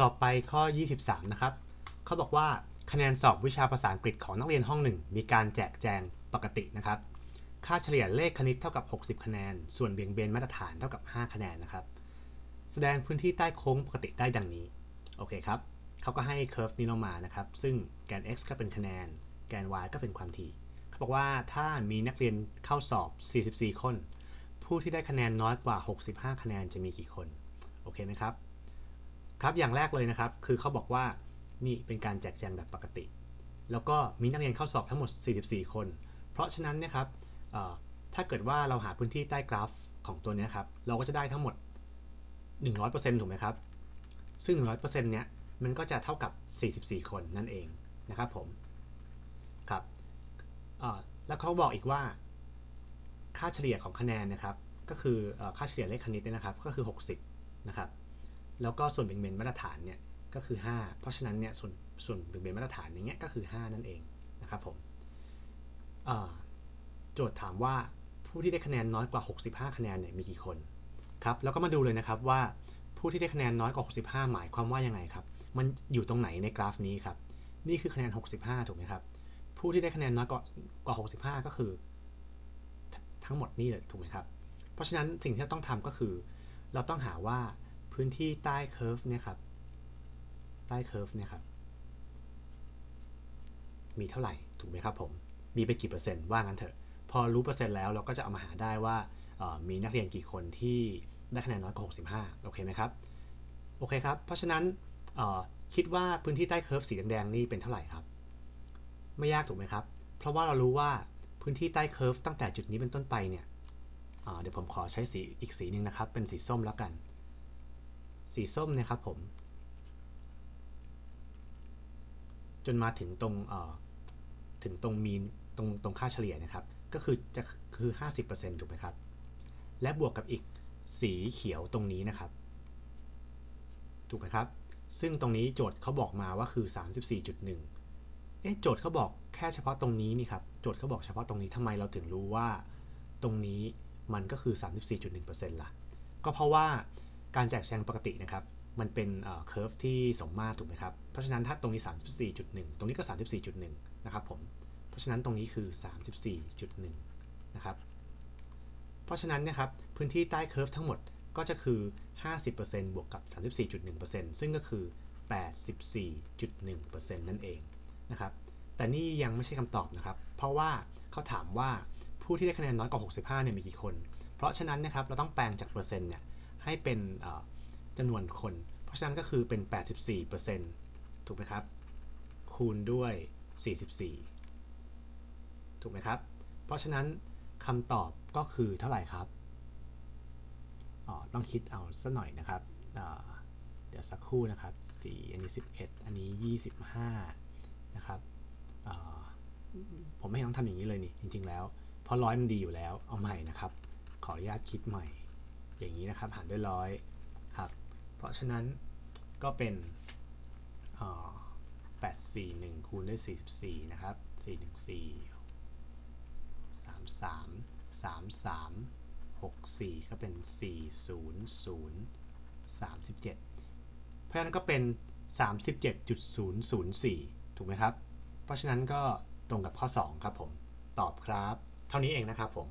ต่อไปข้อ 23 นะครับเขาบอกว่าคะแนนสอบวิชาภาษาอังกฤษของนักเรียนห้องหนึ่งมีการแจกแจงปกตินะครับ ค่าเฉลี่ยเลขคณิตเท่ากับ 60 คะแนน ส่วนเบี่ยงเบนมาตรฐานเท่ากับ 5 คะแนนนะครับ แสดงพื้นที่ใต้โค้งปกติได้ดังนี้ โอเคครับเขาก็ให้เคอร์ฟนี้ลงมานะครับ ซึ่งแกน x ก็เป็นคะแนน แกน y ก็เป็นความถี่เขาบอกว่าถ้ามีนักเรียนเข้าสอบ 44 คน ผู้ที่ได้คะแนนน้อยกว่า 65 คะแนนจะมีกี่คน โอเคไหมครับ ครับอย่างแรกเลยนะครับ คือเขาบอกว่านี่เป็นการแจกแจงแบบปกติ แล้วก็มีนักเรียนเข้าสอบทั้งหมด 44 คน เพราะฉะนั้นนะครับถ้าเกิดว่าเราหาพื้นที่ใต้กราฟของตัวนี้ครับ เราก็จะได้ทั้งหมด 100%ถูกไหมครับ ซึ่ง 100%เนี้ยมันก็จะเท่ากับ 44 คนนั่นเองนะครับผม ครับแล้วเขาบอกอีกว่า ค่าเฉลี่ยของคะแนนนะครับ ก็คืออค่าเฉลี่ยเลขคณิตเนี่ยนะครับ ก็คือ 60 นะครับ แล้วก็ส่วนเบี่ยงเบนมาตรฐานเนี่ยก็คือ 5 เพราะฉะนั้นเนี่ยส่วนส่วนเบี่ยงเบนมาตรฐานอย่างเงี้ยก็คือ 5 นั่นเองนะครับผมโจทย์ถามว่าผู้ที่ได้คะแนนน้อยกว่า 65 คะแนนเนี่ยมีกี่คนครับแล้วก็มาดูเลยนะครับว่าผู้ที่ได้คะแนนน้อยกว่า 65 หมายความว่ายังไงครับ มันอยู่ตรงไหนในกราฟนี้ครับ นี่คือคะแนน 65 ถูกไหมครับ ผู้ที่ได้คะแนนน้อยกว่ากว่า 65 ก็คือ ทั้งหมดนี่เลยถูกไหมครับ เพราะฉะนั้นสิ่งที่เราต้องทำก็คือ เราต้องหาว่า พื้นที่ใต้เคอร์ฟเนี่ยครับ ใต้เคอร์ฟเนี่ยครับ มีเท่าไหร่ ถูกไหมครับผม มีไปกี่เปอร์เซ็นต์ ว่างั้นเถอะ พอรู้เปอร์เซ็นต์แล้วเราก็จะเอามาหาได้ว่า มีนักเรียนกี่คนที่ได้คะแนนน้อยกว่า65 โอเคไหมครับ โอเคครับ เพราะฉะนั้นคิดว่าพื้นที่ใต้เคอร์ฟสีแดงๆนี่เป็นเท่าไหร่ครับ ไม่ยากถูกไหมครับ เพราะว่าเรารู้ว่าพื้นที่ใต้เคอร์ฟตั้งแต่จุดนี้เป็นต้นไปเนี่ยเดี๋ยวผมขอใช้สีอีกสีหนึ่งนะครับ เป็นสีส้มแล้วกัน สีส้มเนะครับผม จนมาถึงตรงเอ่อถึงตรงมีนตรงตรงค่าเฉลี่ยนะครับ ก็คือจะคือ 50%ถูกไหมครับ และบวกกับอีกสีเขียวตรงนี้นะครับ ถูกไหมครับ ซึ่งตรงนี้โจทย์เขาบอกมาว่าคือ 34.1 เอ๊ะโจทย์เขาบอกแค่เฉพาะตรงนี้นี่ครับโจทย์เขาบอกเฉพาะตรงนี้ทำไมเราถึงรู้ว่า ตรงนี้มันก็คือ 34.1%ล่ะ ก็เพราะว่า การแจกแจงปกตินะครับ มันเป็นเคอร์ฟที่สมมาตรถูกไหมครับ เพราะฉะนั้นถ้าตรงนี้ 34.1 ตรงนี้ก็ 34.1 นะครับผม เพราะฉะนั้นตรงนี้คือ 34.1 นะครับ เพราะฉะนั้นนะครับพื้นที่ใต้เคอร์ฟทั้งหมดก็จะคือ 50%บวกกับ 34.1%ซึ่งก็คือ 84.1%นั่นเองนะครับ แต่นี่ยังไม่ใช่คำตอบนะครับ เพราะว่าเขาถามว่าผู้ที่ได้คะแนนน้อยกว่า 65เนี่ยมีกี่คน เพราะฉะนั้นนะครับเราต้องแปลงจากเปอร์เซ็นต์เนี่ย ให้เป็นจำนวนคน เพราะฉะนั้นก็คือเป็น 84%ถูกไหมครับ คูณด้วย 44 ถูกไหมครับ เพราะฉะนั้นคำตอบก็คือเท่าไหร่ครับอ๋อต้องคิดเอาสักหน่อยนะครับเดี๋ยวสักครู่นะครับ 4 อันนี้ 11 อันนี้ 25 นะครับผมไม่ต้องทำอย่างนี้เลยนี่จริง ๆ แล้ว เพราะร้อยมันดีอยู่แล้วเอาใหม่นะครับ ขออนุญาตคิดใหม่ อย่างนี้นะครับ หารด้วยร้อยครับ เพราะฉะนั้นก็เป็น841 คูณด้วย 44 นะครับ 414 3 3 3 3 6 4 ก็เป็น 4 0 0 37 เพราะฉะนั้นก็เป็น 37.004 ถูกไหมครับ เพราะฉะนั้นก็ตรงกับข้อ 2 ครับผม ตอบครับ เท่านี้เองนะครับผม